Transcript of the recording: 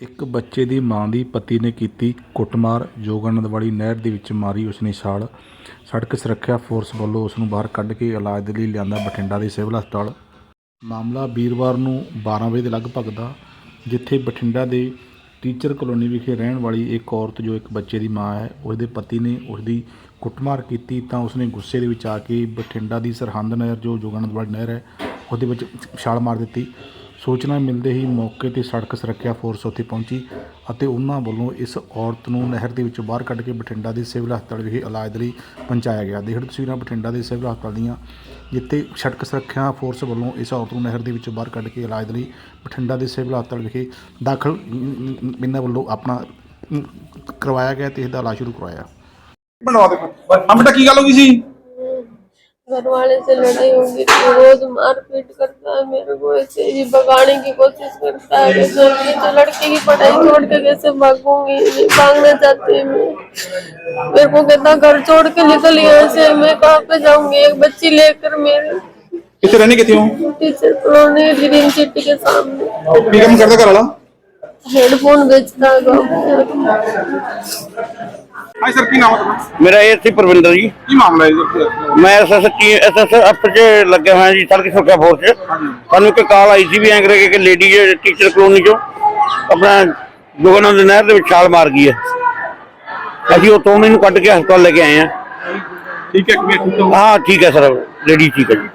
ਇੱਕ ਬੱਚੇ ਦੀ ਮਾਂ ਦੀ ਪਤੀ ਨੇ ਕੀਤੀ ਕੁੱਟਮਾਰ। ਜੋਗਾਨੰਦਵਾੜੀ ਨਹਿਰ ਦੇ ਵਿੱਚ ਮਾਰੀ ਉਸਨੇ ਛਾਲ। ਸੜਕ ਸੁਰੱਖਿਆ ਫੋਰਸ ਵੱਲੋਂ ਉਸ ਨੂੰ ਬਾਹਰ ਕੱਢ ਕੇ ਇਲਾਜ ਦੇ ਲਈ ਲਿਆਂਦਾ ਬਠਿੰਡਾ ਦੇ ਸਿਵਲ ਹਸਪਤਾਲ। ਮਾਮਲਾ ਵੀਰਵਾਰ ਨੂੰ 12 ਵਜੇ ਦੇ ਲਗਭਗ ਦਾ, ਜਿੱਥੇ ਬਠਿੰਡਾ ਦੇ ਟੀਚਰ ਕਲੋਨੀ ਵਿਖੇ ਰਹਿਣ ਵਾਲੀ ਇੱਕ ਔਰਤ ਜੋ ਇੱਕ ਬੱਚੇ ਦੀ ਮਾਂ ਹੈ ਉਸਦੇ ਪਤੀ ਨੇ ਉਸਦੀ ਕੁੱਟਮਾਰ ਕੀਤੀ ਤਾਂ ਉਸਨੇ ਗੁੱਸੇ ਦੇ ਵਿੱਚ ਆ ਕੇ ਬਠਿੰਡਾ ਦੀ ਸਰਹੰਦ ਨਹਿਰ, ਜੋ ਜੋਗਾਨੰਦਵਾੜੀ ਨਹਿਰ ਹੈ, ਉਹਦੇ ਵਿੱਚ ਛਾਲ ਮਾਰ ਦਿੱਤੀ। ਸੂਚਨਾ ਮਿਲਦੇ ਹੀ ਮੌਕੇ ਤੇ ਸੜਕ ਸੁਰੱਖਿਆ ਫੋਰਸ ਉੱਥੇ ਪਹੁੰਚੀ ਅਤੇ ਉਹਨਾਂ ਵੱਲੋਂ ਇਸ ਔਰਤ ਨੂੰ ਨਹਿਰ ਦੇ ਵਿੱਚੋਂ ਬਾਹਰ ਕੱਢ ਕੇ ਬਠਿੰਡਾ ਦੇ ਸਿਵਲ ਹਸਪਤਾਲ ਵਿਖੇ ਇਲਾਜ ਦੇ ਲਈ ਪਹੁੰਚਾਇਆ ਗਿਆ। ਦੇਖੋ ਤਸਵੀਰਾਂ ਬਠਿੰਡਾ ਦੇ ਸਿਵਲ ਹਸਪਤਾਲ ਦੀਆਂ, ਜਿੱਥੇ ਸੜਕ ਸੁਰੱਖਿਆ ਫੋਰਸ ਵੱਲੋਂ ਇਸ ਔਰਤ ਨੂੰ ਨਹਿਰ ਦੇ ਵਿੱਚੋਂ ਬਾਹਰ ਕੱਢ ਕੇ ਇਲਾਜ ਦੇ ਲਈ ਬਠਿੰਡਾ ਦੇ ਸਿਵਲ ਹਸਪਤਾਲ ਵਿਖੇ ਦਾਖਲ ਇਹਨਾਂ ਵੱਲੋਂ ਆਪਣਾ ਕਰਵਾਇਆ ਗਿਆ ਤੇ ਇਹਦਾ ਇਲਾਜ ਸ਼ੁਰੂ ਕਰਵਾਇਆ। ਬਣਵਾ ਦੇਖੋ। ਆ ਬੇਟਾ ਕੀ ਗੱਲ ਹੋ ਗਈ ਸੀ? घर वाले से लड़ाई होगी तो रोज मारपीट करता है मेरे को ऐसे ही भगाने की कोशिश करता है। मैं तो लड़के की पढ़ाई छोड़ के कैसे भागूँगी? भागना चाहती मैं मेरे। को कहता घर छोड़ के निकल यहाँ से मैं कहाँ पे जाऊँगी? एक बच्ची लेकर मेरे किसे रहने के थे टीचर कॉलोनी ग्रीन सिटी के सामने। बीकॉम करता करा हेडफोन बेचता है ਹਾਂ ਸਰ ਕੀ ਨਾਮ ਹੈ ਤੁਹਾਡਾ? ਮੇਰਾ ਇਹ ਸੀ ਪ੍ਰਵਿੰਦਰ ਜੀ। ਕੀ ਮਾਮਲਾ ਹੈ ਜੀ? ਮੈਂ ਐਸਐਸ ਐਸਐਸ ਅਫਸਰ 'ਚ ਲੱਗਿਆ ਹੋਇਆ ਜੀ ਸੜਕ ਸੁਰੱਖਿਆ ਫੋਰਸ 'ਚ। ਸਾਨੂੰ ਇੱਕ ਕਾਲ ਆਈ ਸੀ ਵੀ ਐਂ ਕਰਕੇ ਕਿ ਲੇਡੀ ਟੀਚਰ ਕਲੋਨੀ 'ਚੋਂ ਆਪਣਾ ਜੋਗਨੰਦ ਨਹਿਰ ਦੇ ਵਿੱਚ ਛਾਲ ਮਾਰ ਗਈ ਹੈ। ਅਸੀਂ ਉਤੋਂ ਇਹਨੂੰ ਕੱਢ ਕੇ ਹਸਪਤਾਲ ਲੈ ਕੇ ਆਏ ਹਾਂ। ਠੀਕ ਹੈ ਕਿਵੇਂ ਠੀਕ ਹੋ? ਹਾਂ ਠੀਕ ਹੈ ਸਰ ਲੇਡੀ ਠੀਕ ਹੈ ਜੀ।